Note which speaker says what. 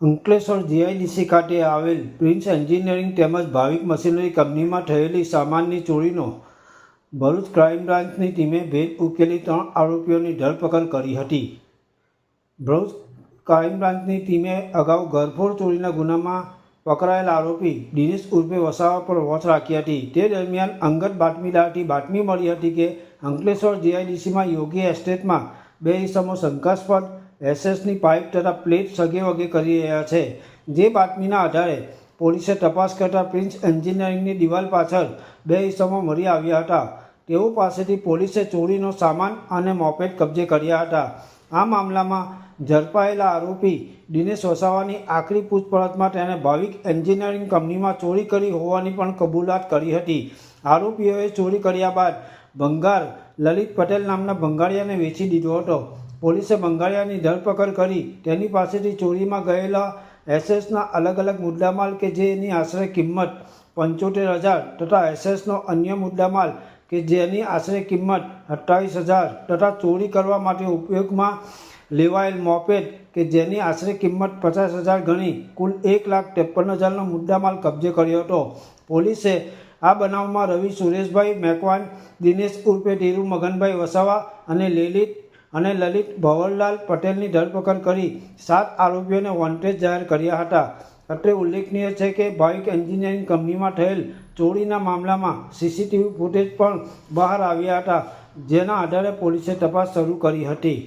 Speaker 1: Ankleshwar GIDC ખાતે આવેલ prince engineering તેમજ ભાવિક મશીનરી કંપનીમાં થયેલી સામાનની ચોરીનો ભરૂચ ક્રાઇમ બ્રાન્ચની ટીમે ભેદ ઉકેલી ત્રણ આરોપીઓની ધરપકડ કરી હતી. ભરૂચ ક્રાઇમ બ્રાન્ચની ટીમે અગાઉ ઘરફોડ ચોરીના ગુનામાં પકડાયેલા આરોપી દિનેશ ઉર્ફે વસાવા પર વોચ રાખી હતી. તે દરમિયાન અંગત બાતમીદારથી બાતમી મળી હતી કે અંકલેશ્વર જીઆઈડીસીમાં યોગી એસ્ટેટમાં બે ઇસમો શંકાસ્પદ એસએસની પાઇપ તથા પ્લેટ સગે વગે કરી રહ્યા છે. જે બાતમીના આધારે પોલીસે તપાસ કરતા પ્રિન્સ એન્જિનિયરિંગની દિવાલ પાછળ બે ઇસમો મળી આવ્યા હતા. તેઓ પાસેથી પોલીસે ચોરીનો સામાન અને મોપેડ કબજે કર્યા હતા. આ મામલામાં ઝડપાયેલા આરોપી દિનેશ વસાવાની આખરી પૂછપરછમાં તેણે ભાવિક એન્જિનિયરિંગ કંપનીમાં ચોરી કરી હોવાની પણ કબૂલાત કરી હતી. આરોપીઓએ ચોરી કર્યા બાદ ભંગાર લલિત પટેલ નામના ભંગાળિયાને વેચી દીધો હતો. પોલીસે બંગાળિયાની ધરપકડ કરી તેની પાસેથી ચોરીમાં ગયેલા એસએસના અલગ અલગ મુદ્દામાલ કે જેની આશરે કિંમત પંચોતેર હજાર તથા એસએસનો અન્ય મુદ્દામાલ કે જેની આશરે કિંમત અઠ્ઠાવીસ હજાર તથા ચોરી કરવા માટે ઉપયોગમાં લેવાયેલ મોપેડ કે જેની આશરે કિંમત પચાસ હજાર ગણી કુલ એક લાખ ત્રેપન હજારનો મુદ્દામાલ કબજે કર્યો હતો. પોલીસે આ બનાવમાં રવિ સુરેશભાઈ મેકવાન, દિનેશ ઉર્ફે ધીરુ મગનભાઈ વસાવા અને લલિત અને લલિત ભવરલાલ પટેલની ધરપકડ કરી સાત આરોપીઓને વોન્ટેજ જાહેર કર્યા હતા. અત્રે ઉલ્લેખનીય છે કે બાઇક એન્જિનિયરિંગ કંપનીમાં થયેલ ચોરીના મામલામાં સીસીટીવી ફૂટેજ પણ બહાર આવ્યા હતા, જેના આધારે પોલીસે તપાસ શરૂ કરી હતી.